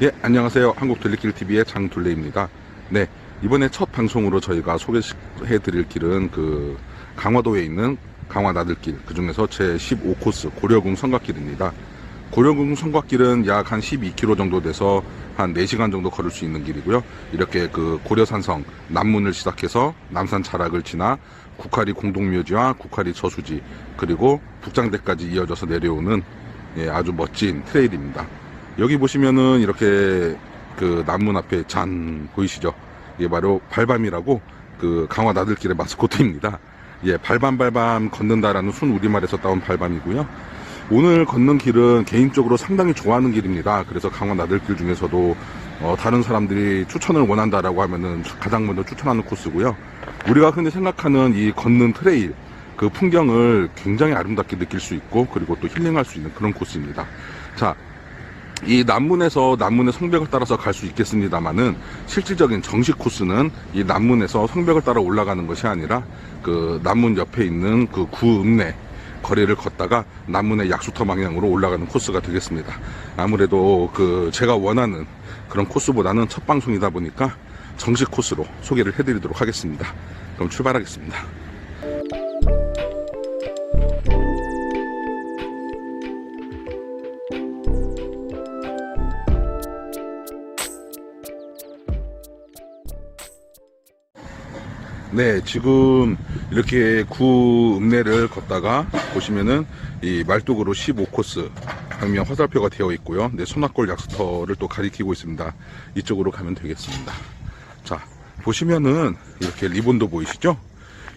예, 안녕하세요. 한국둘레길TV의 장둘레입니다. 네, 이번에 첫 방송으로 저희가 소개해 드릴 길은 그 강화도에 있는 강화 나들길, 그 중에서 제 15코스 고려궁 성곽길입니다. 고려궁 성곽길은 약 한 12km 정도 돼서 한 4시간 정도 걸을 수 있는 길이고요. 이렇게 그 고려산성 남문을 시작해서 남산 자락을 지나 국화리 공동묘지와 국화리 저수지 그리고 북장대까지 이어져서 내려오는 예, 아주 멋진 트레일입니다. 여기 보시면은 이렇게 그 남문 앞에 잔 보이시죠? 이게 바로 발밤이라고 그 강화 나들길의 마스코트입니다. 예, 발밤 발밤 걷는다라는 순 우리말에서 따온 발밤이고요. 오늘 걷는 길은 개인적으로 상당히 좋아하는 길입니다. 그래서 강화 나들길 중에서도 어, 다른 사람들이 추천을 원한다라고 하면은 가장 먼저 추천하는 코스고요. 우리가 흔히 생각하는 이 걷는 트레일 그 풍경을 굉장히 아름답게 느낄 수 있고 그리고 또 힐링할 수 있는 그런 코스입니다. 자, 이 남문에서 남문의 성벽을 따라서 갈 수 있겠습니다만은 실질적인 정식 코스는 이 남문에서 성벽을 따라 올라가는 것이 아니라 그 남문 옆에 있는 그 구읍내 거리를 걷다가 남문의 약수터 방향으로 올라가는 코스가 되겠습니다. 아무래도 그 제가 원하는 그런 코스보다는 첫 방송이다 보니까 정식 코스로 소개를 해드리도록 하겠습니다. 그럼 출발하겠습니다. 네, 지금 이렇게 구읍내를 걷다가 보시면은 이 말뚝으로 15코스 방면 화살표가 되어 있고요. 네, 소나골 약수터를 또 가리키고 있습니다. 이쪽으로 가면 되겠습니다. 자, 보시면은 이렇게 리본도 보이시죠?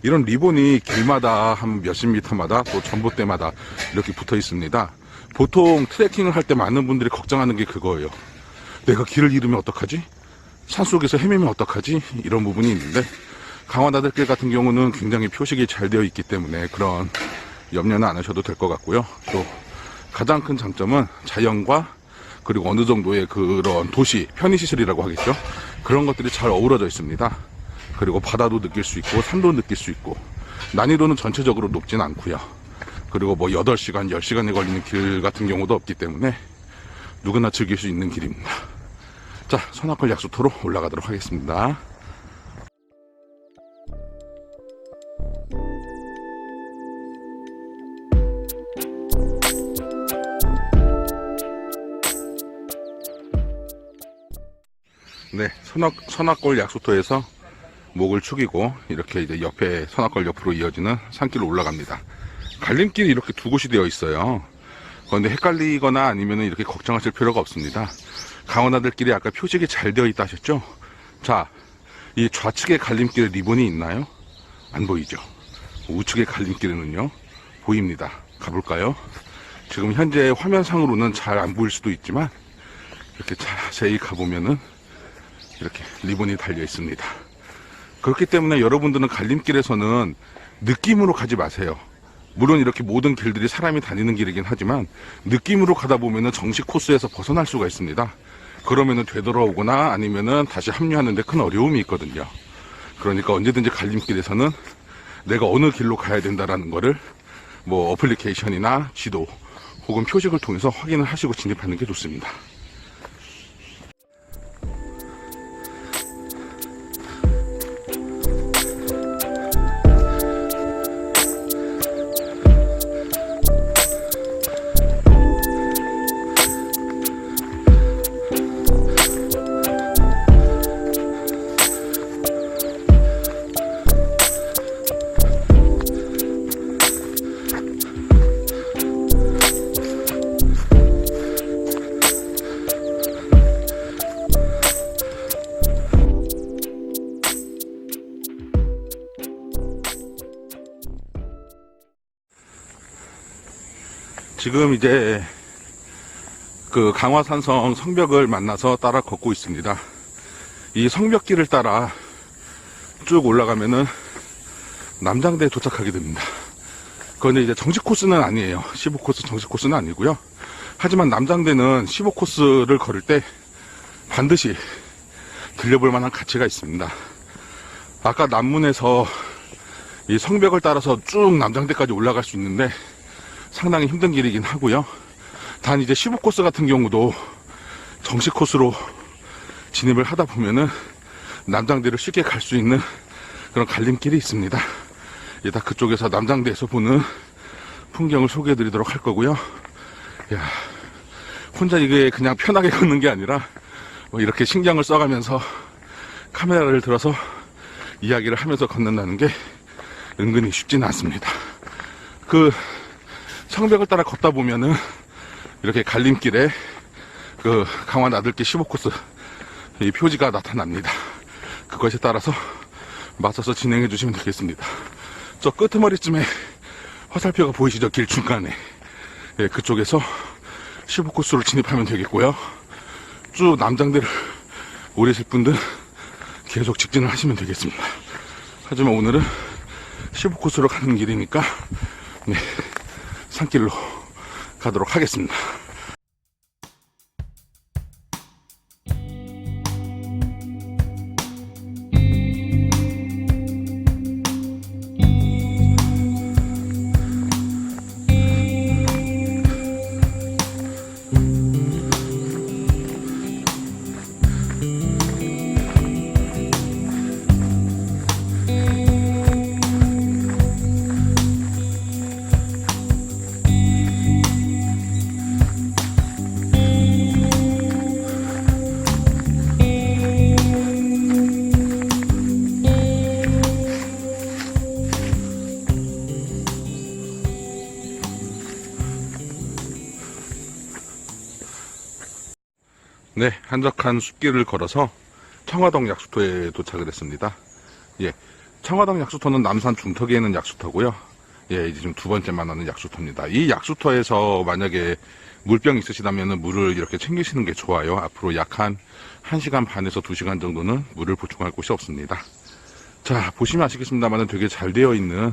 이런 리본이 길마다 한 몇십 미터마다 또 전봇대마다 이렇게 붙어 있습니다. 보통 트레킹을 할 때 많은 분들이 걱정하는 게 그거예요. 내가 길을 잃으면 어떡하지? 산속에서 헤매면 어떡하지? 이런 부분이 있는데 강화나들길 같은 경우는 굉장히 표식이 잘 되어 있기 때문에 그런 염려는 안 하셔도 될 것 같고요. 또 가장 큰 장점은 자연과 그리고 어느 정도의 그런 도시 편의시설이라고 하겠죠. 그런 것들이 잘 어우러져 있습니다. 그리고 바다도 느낄 수 있고 산도 느낄 수 있고 난이도는 전체적으로 높진 않고요. 그리고 뭐 8시간, 10시간이 걸리는 길 같은 경우도 없기 때문에 누구나 즐길 수 있는 길입니다. 자, 선악걸 약수터로 올라가도록 하겠습니다. 네, 선악, 선악골 약수터에서 목을 축이고 이렇게 이제 옆에 선악골 옆으로 이어지는 산길로 올라갑니다. 갈림길이 이렇게 두 곳이 되어 있어요. 그런데 헷갈리거나 아니면 이렇게 걱정하실 필요가 없습니다. 강원아들길이 아까 표식이 잘 되어 있다 하셨죠? 자, 이 좌측에 갈림길에 리본이 있나요? 안 보이죠? 우측의 갈림길에는요, 보입니다. 가볼까요? 지금 현재 화면상으로는 잘 안 보일 수도 있지만, 이렇게 자세히 가보면은, 이렇게 리본이 달려 있습니다. 그렇기 때문에 여러분들은 갈림길에서는 느낌으로 가지 마세요. 물론 이렇게 모든 길들이 사람이 다니는 길이긴 하지만 느낌으로 가다 보면은 정식 코스에서 벗어날 수가 있습니다. 그러면은 되돌아오거나 아니면은 다시 합류하는데 큰 어려움이 있거든요. 그러니까 언제든지 갈림길에서는 내가 어느 길로 가야 된다라는 거를 뭐 어플리케이션이나 지도 혹은 표식을 통해서 확인을 하시고 진입하는 게 좋습니다. 지금 이제 그 강화산성 성벽을 만나서 따라 걷고 있습니다. 이 성벽길을 따라 쭉 올라가면은 남장대에 도착하게 됩니다. 그런데 이제 정식 코스는 아니에요. 15코스 정식 코스는 아니고요. 하지만 남장대는 15코스를 걸을 때 반드시 들려볼 만한 가치가 있습니다. 아까 남문에서 이 성벽을 따라서 쭉 남장대까지 올라갈 수 있는데 상당히 힘든 길이긴 하고요. 단 이제 15코스 같은 경우도 정식 코스로 진입을 하다 보면은 남장대로 쉽게 갈 수 있는 그런 갈림길이 있습니다. 이따 그쪽에서 남장대에서 보는 풍경을 소개해 드리도록 할 거고요. 야, 혼자 이게 그냥 편하게 걷는 게 아니라 뭐 이렇게 신경을 써가면서 카메라를 들어서 이야기를 하면서 걷는다는 게 은근히 쉽지는 않습니다. 그 성벽을 따라 걷다 보면은 이렇게 갈림길에 그 강화 나들길 15코스 이 표지가 나타납니다. 그것에 따라서 맞춰서 진행해 주시면 되겠습니다. 저 끄트머리쯤에 화살표가 보이시죠? 길 중간에. 예, 그쪽에서 15코스로 진입하면 되겠고요. 쭉 남장대를 오르실 분들 계속 직진을 하시면 되겠습니다. 하지만 오늘은 15코스로 가는 길이니까 네, 산길로 가도록 하겠습니다. 네, 한적한 숲길을 걸어서 청화동 약수터에 도착을 했습니다. 예, 청화동 약수터는 남산 중턱에 있는 약수터고요. 예, 이제 지금 두 번째 만나는 약수터입니다. 이 약수터에서 만약에 물병 있으시다면 물을 이렇게 챙기시는 게 좋아요. 앞으로 약 한 1시간 반에서 2시간 정도는 물을 보충할 곳이 없습니다. 자, 보시면 아시겠습니다만 되게 잘 되어 있는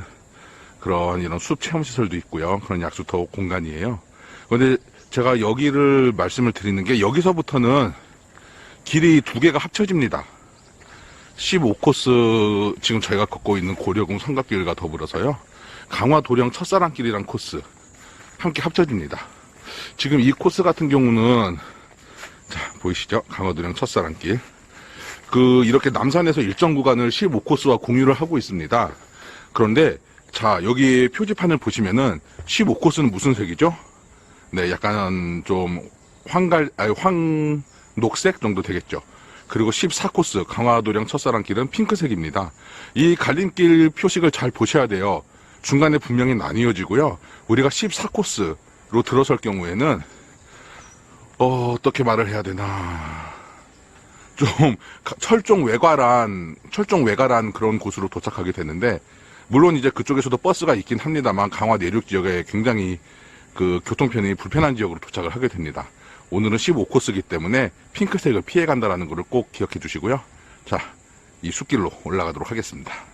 그런 이런 숲 체험시설도 있고요. 그런 약수터 공간이에요. 근데 제가 여기를 말씀을 드리는 게 여기서부터는 길이 두 개가 합쳐집니다. 15코스 지금 저희가 걷고 있는 고려궁 성곽길과 더불어서요. 강화 도령 첫사랑길이란 코스 함께 합쳐집니다. 지금 이 코스 같은 경우는 자 보이시죠? 강화 도령 첫사랑길 그 이렇게 남산에서 일정 구간을 15코스와 공유를 하고 있습니다. 그런데 자 여기 표지판을 보시면은 15코스는 무슨 색이죠? 네, 약간 좀 황갈, 아니, 황, 녹색 정도 되겠죠. 그리고 14코스 강화도령 첫사랑 길은 핑크색입니다. 이 갈림길 표식을 잘 보셔야 돼요. 중간에 분명히 나뉘어지고요. 우리가 14코스로 들어설 경우에는 어, 어떻게 말을 해야 되나. 좀 가- 철종 외곽한 철종 외곽한 그런 곳으로 도착하게 되는데 물론 이제 그쪽에서도 버스가 있긴 합니다만 강화 내륙 지역에 굉장히 그 교통편이 불편한 지역으로 도착을 하게 됩니다. 오늘은 15코스이기 때문에 핑크색을 피해 간다라는 것을 꼭 기억해 주시고요. 자, 이 숲길로 올라가도록 하겠습니다.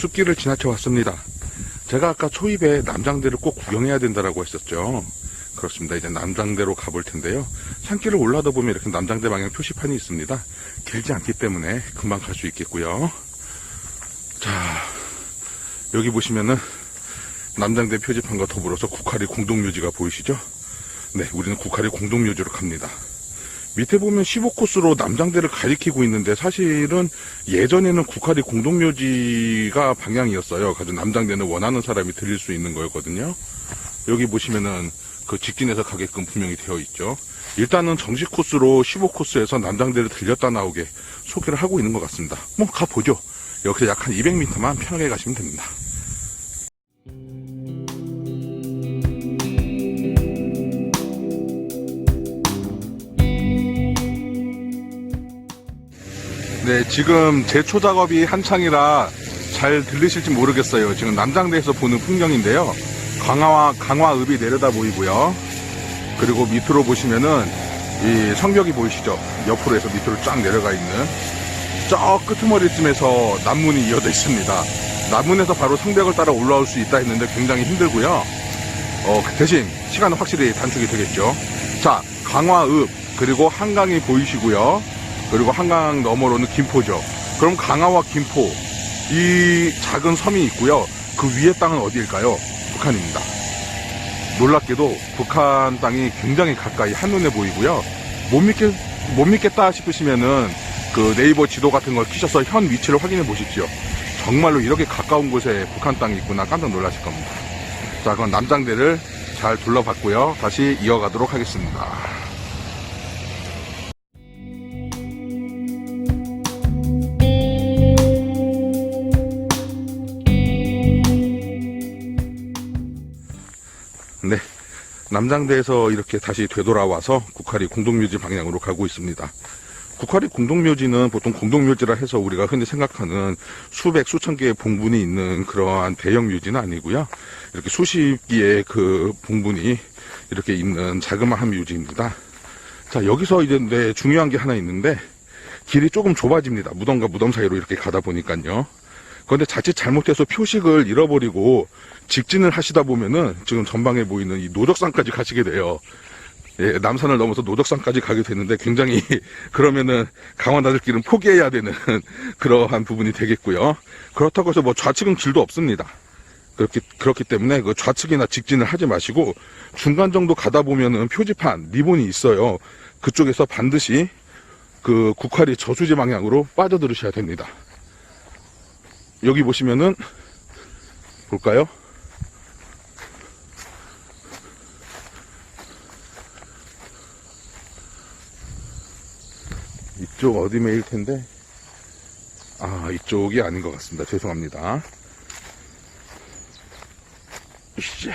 숲길을 지나쳐 왔습니다. 제가 아까 초입에 남장대를 꼭 구경해야 된다라고 했었죠. 그렇습니다. 이제 남장대로 가볼 텐데요. 산길을 올라다 보면 이렇게 남장대 방향 표시판이 있습니다. 길지 않기 때문에 금방 갈 수 있겠고요. 자, 여기 보시면은 남장대 표지판과 더불어서 국화리 공동묘지가 보이시죠? 네, 우리는 국화리 공동묘지로 갑니다. 밑에 보면 15코스로 남장대를 가리키고 있는데 사실은 예전에는 국화리 공동묘지가 방향이었어요. 그래서 남장대는 원하는 사람이 들릴 수 있는 거였거든요. 여기 보시면은 그 직진해서 가게끔 분명히 되어 있죠. 일단은 정식 코스로 15코스에서 남장대를 들렸다 나오게 소개를 하고 있는 것 같습니다. 뭐 가보죠. 여기서 약 한 200m만 편하게 가시면 됩니다. 네, 지금 제초 작업이 한창이라 잘 들리실지 모르겠어요. 지금 남장대에서 보는 풍경인데요. 강화와 강화읍이 내려다 보이고요. 그리고 밑으로 보시면은 이 성벽이 보이시죠? 옆으로 해서 밑으로 쫙 내려가 있는 저 끄트머리쯤에서 남문이 이어져 있습니다. 남문에서 바로 성벽을 따라 올라올 수 있다 했는데 굉장히 힘들고요. 어, 그 대신 시간은 확실히 단축이 되겠죠. 자, 강화읍 그리고 한강이 보이시고요. 그리고 한강 너머로는 김포죠. 그럼 강화와 김포 이 작은 섬이 있고요. 그 위에 땅은 어디일까요? 북한입니다. 놀랍게도 북한 땅이 굉장히 가까이 한눈에 보이고요. 못 믿겠 못 믿겠다 싶으시면은 그 네이버 지도 같은 걸 키셔서 현 위치를 확인해 보십시오. 정말로 이렇게 가까운 곳에 북한 땅이 있구나 깜짝 놀라실 겁니다. 자, 그럼 남장대를 잘 둘러봤고요. 다시 이어가도록 하겠습니다. 남장대에서 이렇게 다시 되돌아와서 국화리 공동묘지 방향으로 가고 있습니다. 국화리 공동묘지는 보통 공동묘지라 해서 우리가 흔히 생각하는 수백, 수천 개의 봉분이 있는 그러한 대형 묘지는 아니고요. 이렇게 수십 개의 그 봉분이 이렇게 있는 자그마한 묘지입니다. 자, 여기서 이제 네, 중요한 게 하나 있는데 길이 조금 좁아집니다. 무덤과 무덤 사이로 이렇게 가다 보니까요. 그런데 자칫 잘못해서 표식을 잃어버리고 직진을 하시다 보면은 지금 전방에 보이는 이 노적산까지 가시게 돼요. 예, 남산을 넘어서 노적산까지 가게 되는데 굉장히 그러면은 강원나들길은 포기해야 되는 그러한 부분이 되겠고요. 그렇다고 해서 뭐 좌측은 길도 없습니다. 그렇기, 그렇기 때문에 그 좌측이나 직진을 하지 마시고 중간 정도 가다 보면은 표지판, 리본이 있어요. 그쪽에서 반드시 그 국화리 저수지 방향으로 빠져들으셔야 됩니다. 여기 보시면은 볼까요? 이쪽 어디 메일 텐데? 아 이쪽이 아닌 것 같습니다. 죄송합니다. 으쌰.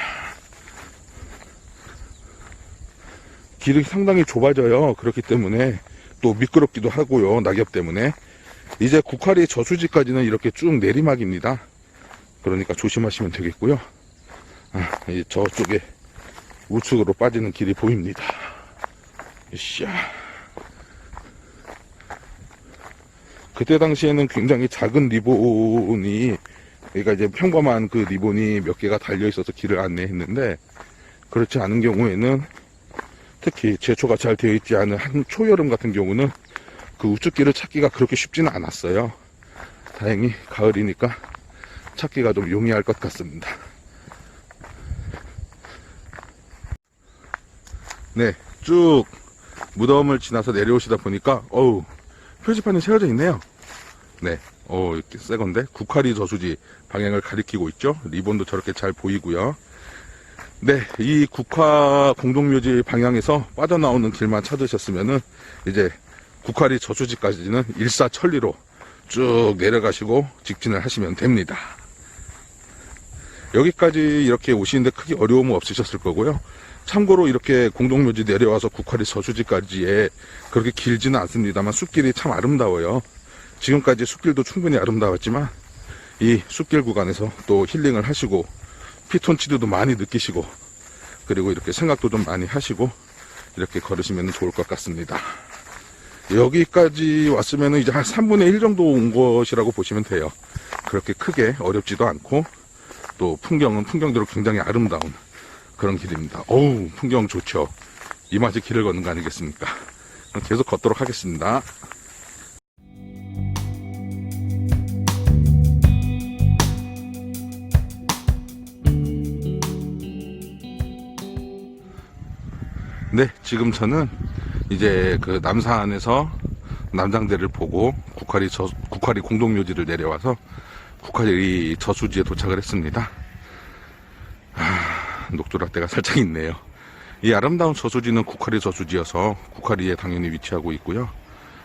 길이 상당히 좁아져요. 그렇기 때문에 또 미끄럽기도 하고요. 낙엽 때문에 이제 국화리 저수지까지는 이렇게 쭉 내리막입니다. 그러니까 조심하시면 되겠고요. 아, 이 저쪽에 우측으로 빠지는 길이 보입니다. 으쌰. 그때 당시에는 굉장히 작은 리본이 그러니까 이제 평범한 그 리본이 몇 개가 달려 있어서 길을 안내했는데 그렇지 않은 경우에는 특히 제초가 잘 되어 있지 않은 한 초여름 같은 경우는 그 우측길을 찾기가 그렇게 쉽지는 않았어요. 다행히 가을이니까 찾기가 좀 용이할 것 같습니다. 네, 쭉 무덤을 지나서 내려오시다 보니까 어우 표지판이 세워져 있네요. 네, 어, 이렇게 새 건데, 국화리 저수지 방향을 가리키고 있죠. 리본도 저렇게 잘 보이고요. 네, 이 국화 공동묘지 방향에서 빠져나오는 길만 찾으셨으면은, 이제 국화리 저수지까지는 일사천리로 쭉 내려가시고 직진을 하시면 됩니다. 여기까지 이렇게 오시는데 크게 어려움은 없으셨을 거고요. 참고로 이렇게 공동묘지 내려와서 국화리 저수지까지에 그렇게 길지는 않습니다만 숲길이 참 아름다워요. 지금까지 숲길도 충분히 아름다웠지만 이 숲길 구간에서 또 힐링을 하시고 피톤치드도 많이 느끼시고 그리고 이렇게 생각도 좀 많이 하시고 이렇게 걸으시면 좋을 것 같습니다. 여기까지 왔으면 이제 한 3분의 1 정도 온 것이라고 보시면 돼요. 그렇게 크게 어렵지도 않고 또 풍경은 풍경대로 굉장히 아름다운 그런 길입니다. 어우, 풍경 좋죠. 이 맛에 길을 걷는 거 아니겠습니까? 계속 걷도록 하겠습니다. 네, 지금 저는 이제 그 남산에서 남장대를 보고 국화리 저, 국화리 공동묘지를 내려와서 국화리 저수지에 도착을 했습니다. 녹조락대가 살짝 있네요. 이 아름다운 저수지는 국화리 저수지여서 국화리에 당연히 위치하고 있고요.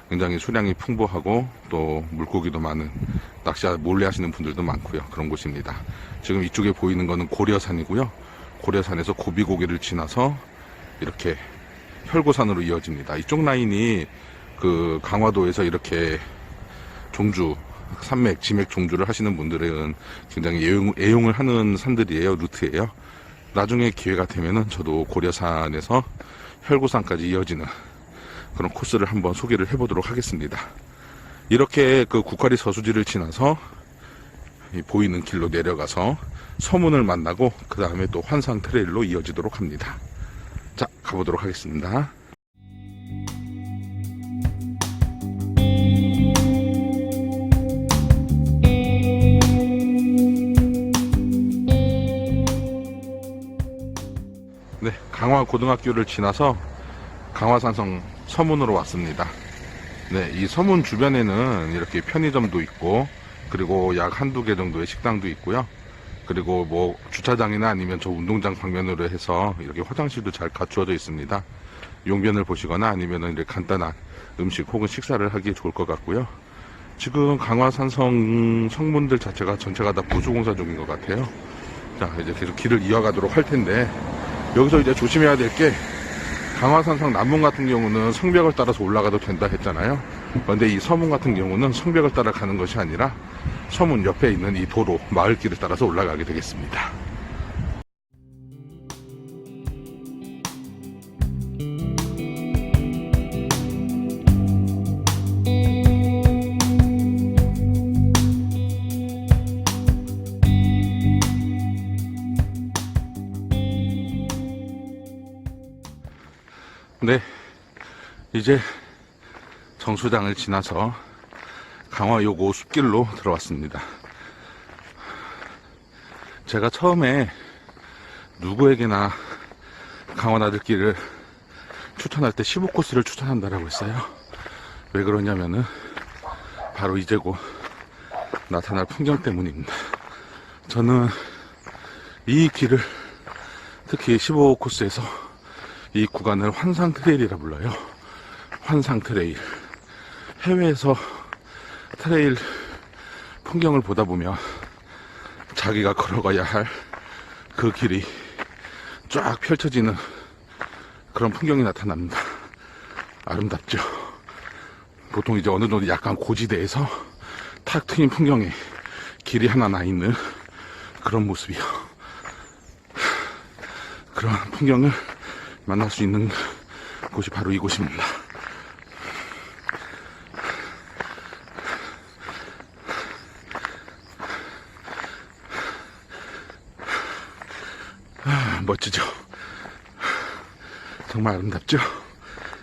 굉장히 수량이 풍부하고 또 물고기도 많은 낚시 몰래 하시는 분들도 많고요. 그런 곳입니다. 지금 이쪽에 보이는 거는 고려산이고요. 고려산에서 고비고개를 지나서 이렇게 혈고산으로 이어집니다. 이쪽 라인이 그 강화도에서 이렇게 종주, 산맥, 지맥 종주를 하시는 분들은 굉장히 애용, 애용을 하는 산들이에요. 루트예요. 나중에 기회가 되면은 저도 고려산에서 혈구산까지 이어지는 그런 코스를 한번 소개를 해보도록 하겠습니다. 이렇게 그 국화리 서수지를 지나서 이 보이는 길로 내려가서 서문을 만나고 그 다음에 또 환상 트레일로 이어지도록 합니다. 자, 가보도록 하겠습니다. 네, 강화 고등학교를 지나서 강화산성 서문으로 왔습니다. 네, 이 서문 주변에는 이렇게 편의점도 있고, 그리고 약 한두 개 정도의 식당도 있고요. 그리고 뭐 주차장이나 아니면 저 운동장 방면으로 해서 이렇게 화장실도 잘 갖추어져 있습니다. 용변을 보시거나 아니면은 이렇게 간단한 음식 혹은 식사를 하기에 좋을 것 같고요. 지금 강화산성 성문들 자체가 전체가 다 보수공사 중인 것 같아요. 자, 이제 계속 길을 이어가도록 할 텐데, 여기서 이제 조심해야 될 게, 강화산성 남문 같은 경우는 성벽을 따라서 올라가도 된다 했잖아요. 그런데 이 서문 같은 경우는 성벽을 따라 가는 것이 아니라 서문 옆에 있는 이 도로, 마을길을 따라서 올라가게 되겠습니다. 네, 이제 정수장을 지나서 강화요고 숲길로 들어왔습니다. 제가 처음에 누구에게나 강화나들길을 추천할 때 15코스를 추천한다라고 했어요. 왜 그러냐면은 바로 이제 곧 나타날 풍경 때문입니다. 저는 이 길을 특히 15코스에서 이 구간을 환상 트레일이라 불러요. 환상 트레일. 해외에서 트레일 풍경을 보다 보면 자기가 걸어가야 할 그 길이 쫙 펼쳐지는 그런 풍경이 나타납니다. 아름답죠. 보통 이제 어느 정도 약간 고지대에서 탁 트인 풍경에 길이 하나 나 있는 그런 모습이요. 그런 풍경을 만날 수 있는 곳이 바로 이곳입니다. 멋지죠? 정말 아름답죠?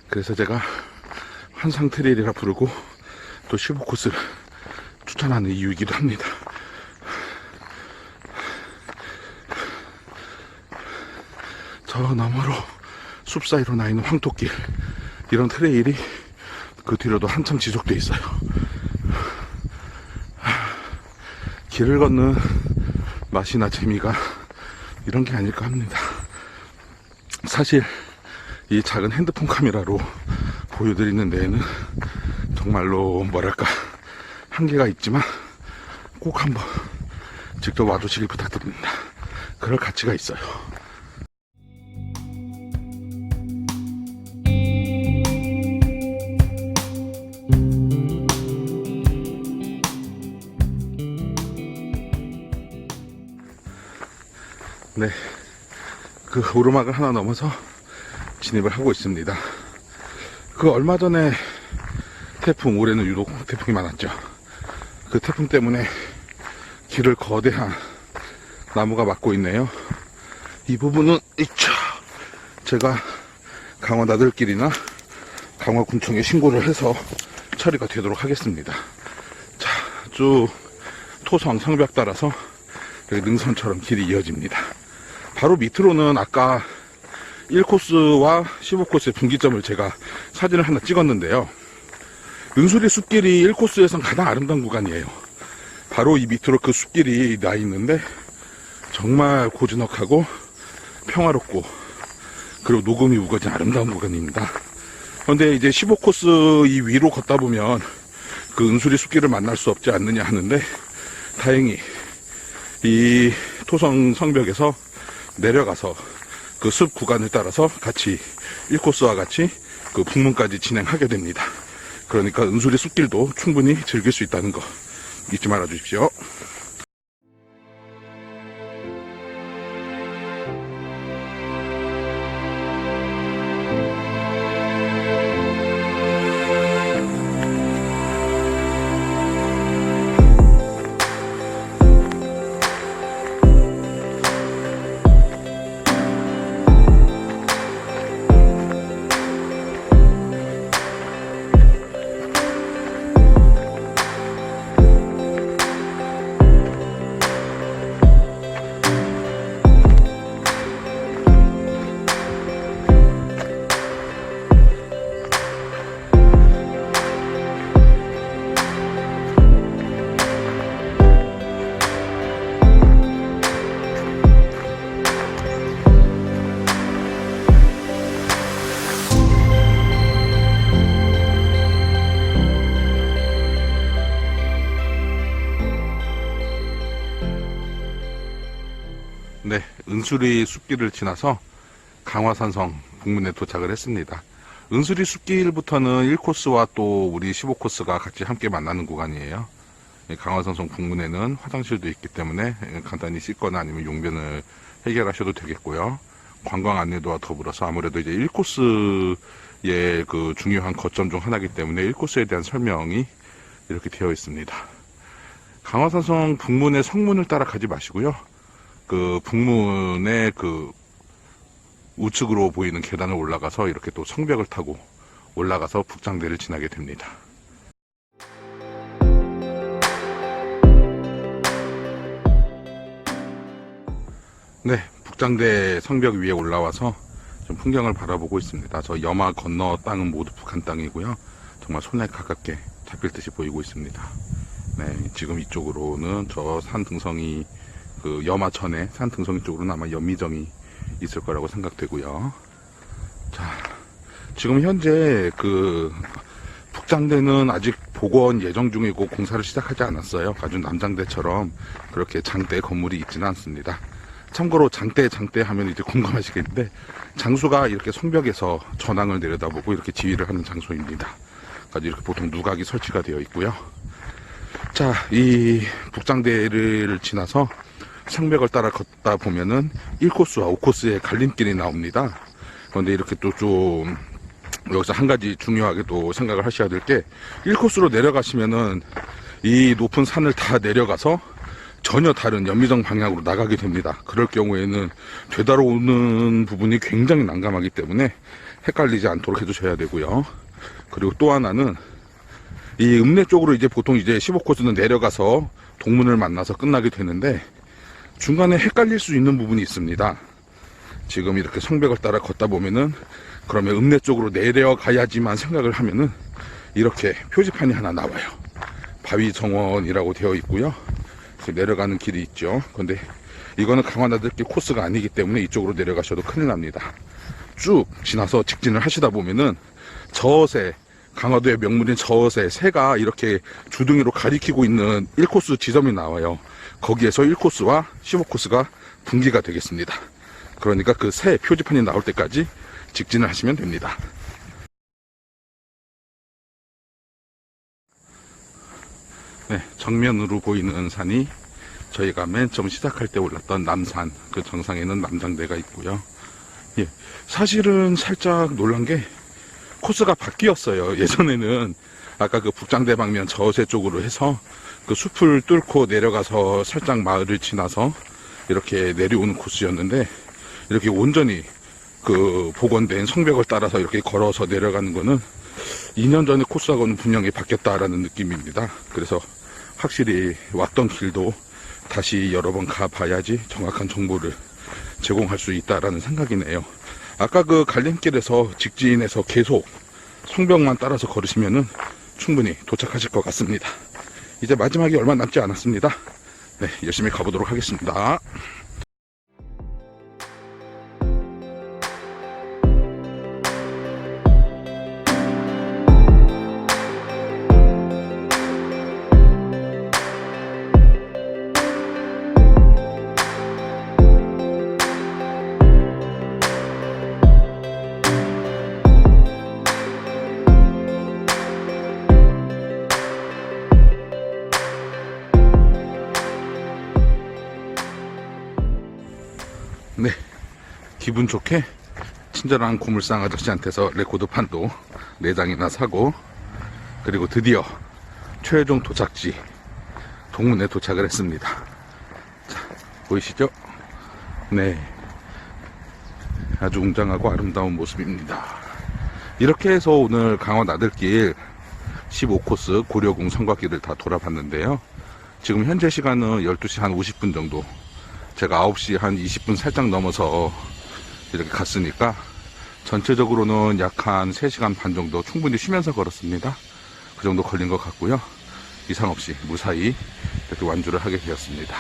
그래서 제가 환상 트레일이라 부르고 또 15코스를 추천하는 이유이기도 합니다. 저 너머로 숲 사이로 나 있는 황토길 이런 트레일이 그 뒤로도 한참 지속돼 있어요. 길을 걷는 맛이나 재미가 이런 게 아닐까 합니다. 사실 이 작은 핸드폰 카메라로 보여드리는 데에는 정말로 뭐랄까 한계가 있지만 꼭 한번 직접 와주시길 부탁드립니다. 그럴 가치가 있어요. 오르막을 하나 넘어서 진입을 하고 있습니다. 그 얼마 전에 태풍, 올해는 유독 태풍이 많았죠. 그 태풍 때문에 길을 거대한 나무가 막고 있네요. 이 부분은, 이차 제가 강화 나들길이나 강화군청에 신고를 해서 처리가 되도록 하겠습니다. 자, 쭉 토성 성벽 따라서 여기 능선처럼 길이 이어집니다. 바로 밑으로는 아까 1코스와 15코스의 분기점을 제가 사진을 하나 찍었는데요. 은수리 숲길이 1코스에선 가장 아름다운 구간이에요. 바로 이 밑으로 그 숲길이 나 있는데 정말 고즈넉하고 평화롭고 그리고 녹음이 우거진 아름다운 구간입니다. 그런데 이제 15코스 이 위로 걷다 보면 그 은수리 숲길을 만날 수 없지 않느냐 하는데 다행히 이 토성 성벽에서 내려가서 그 숲 구간을 따라서 같이 1코스와 같이 그 북문까지 진행하게 됩니다. 그러니까 은수리 숲길도 충분히 즐길 수 있다는 거 잊지 말아 주십시오. 은수리 숲길을 지나서 강화산성 북문에 도착을 했습니다. 은수리 숲길부터는 1코스와 또 우리 15코스가 같이 함께 만나는 구간이에요. 이 강화산성 북문에는 화장실도 있기 때문에 간단히 씻거나 아니면 용변을 해결하셔도 되겠고요. 관광 안내도와 더불어서 아무래도 이제 1코스의 그 중요한 거점 중 하나이기 때문에 1코스에 대한 설명이 이렇게 되어 있습니다. 강화산성 북문의 성문을 따라 가지 마시고요. 그 북문의 그 우측으로 보이는 계단을 올라가서 이렇게 또 성벽을 타고 올라가서 북장대를 지나게 됩니다. 네, 북장대 성벽 위에 올라와서 좀 풍경을 바라보고 있습니다. 저 염화 건너 땅은 모두 북한 땅이고요. 정말 손에 가깝게 잡힐 듯이 보이고 있습니다. 네, 지금 이쪽으로는 저 산 등성이 그 염화천에 산 등성이 쪽으로는 아마 연미정이 있을 거라고 생각되고요. 자, 지금 현재 그 북장대는 아직 복원 예정 중이고 공사를 시작하지 않았어요. 아주 남장대처럼 그렇게 장대 건물이 있지는 않습니다. 참고로 장대 장대 하면 이제 공감하시겠는데 장수가 이렇게 성벽에서 전황을 내려다보고 이렇게 지휘를 하는 장소입니다. 그러니까 이렇게 보통 누각이 설치가 되어 있고요. 자, 이 북장대를 지나서 성벽을 따라 걷다 보면은 1코스와 5코스의 갈림길이 나옵니다. 그런데 이렇게 또 좀 여기서 한 가지 중요하게 또 생각을 하셔야 될 게 1코스로 내려가시면은 이 높은 산을 다 내려가서 전혀 다른 연미정 방향으로 나가게 됩니다. 그럴 경우에는 되돌아오는 부분이 굉장히 난감하기 때문에 헷갈리지 않도록 해주셔야 되고요. 그리고 또 하나는 이 읍내 쪽으로 이제 보통 이제 15코스는 내려가서 동문을 만나서 끝나게 되는데 중간에 헷갈릴 수 있는 부분이 있습니다. 지금 이렇게 성벽을 따라 걷다 보면은 그러면 읍내 쪽으로 내려가야지만 생각을 하면은 이렇게 표지판이 하나 나와요. 바위 정원이라고 되어 있고요. 내려가는 길이 있죠. 근데 이거는 강화나들길 코스가 아니기 때문에 이쪽으로 내려가셔도 큰일 납니다. 쭉 지나서 직진을 하시다 보면은 저새 강화도의 명물인 저새 새가 이렇게 주둥이로 가리키고 있는 1코스 지점이 나와요. 거기에서 1코스와 15코스가 분기가 되겠습니다. 그러니까 그 새 표지판이 나올 때까지 직진을 하시면 됩니다. 네, 정면으로 보이는 산이 저희가 맨 처음 시작할 때 올랐던 남산, 그 정상에는 남장대가 있고요. 예, 사실은 살짝 놀란 게 코스가 바뀌었어요. 예전에는 아까 그 북장대 방면 저새 쪽으로 해서 그 숲을 뚫고 내려가서 살짝 마을을 지나서 이렇게 내려오는 코스였는데 이렇게 온전히 그 복원된 성벽을 따라서 이렇게 걸어서 내려가는 거는 2년 전의 코스하고는 분명히 바뀌었다라는 느낌입니다. 그래서 확실히 왔던 길도 다시 여러 번 가봐야지 정확한 정보를 제공할 수 있다라는 생각이네요. 아까 그 갈림길에서 직진해서 계속 성벽만 따라서 걸으시면은 충분히 도착하실 것 같습니다. 이제 마지막이 얼마 남지 않았습니다. 네, 열심히 가보도록 하겠습니다. 기분 좋게 친절한 고물상 아저씨한테서 레코드 판도 4장이나 사고, 그리고 드디어 최종 도착지 동문에 도착을 했습니다. 자, 보이시죠? 네. 아주 웅장하고 아름다운 모습입니다. 이렇게 해서 오늘 강원 나들길 15코스 고려궁 성곽길을 다 돌아봤는데요. 지금 현재 시간은 12시 한 50분 정도. 제가 9시 한 20분 살짝 넘어서 이렇게 갔으니까 전체적으로는 약 한 3시간 반 정도 충분히 쉬면서 걸었습니다. 그 정도 걸린 것 같고요. 이상 없이 무사히 이렇게 완주를 하게 되었습니다.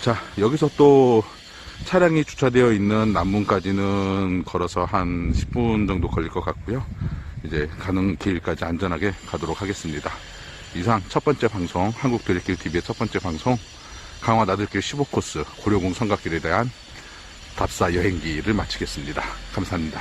자, 여기서 또 차량이 주차되어 있는 남문까지는 걸어서 한 10분 정도 걸릴 것 같고요. 이제 가는 길까지 안전하게 가도록 하겠습니다. 이상 첫 번째 방송, 한국도리길 TV의 첫 번째 방송, 강화 나들길 15코스 고려궁 성곽길에 대한 답사 여행기를 마치겠습니다. 감사합니다.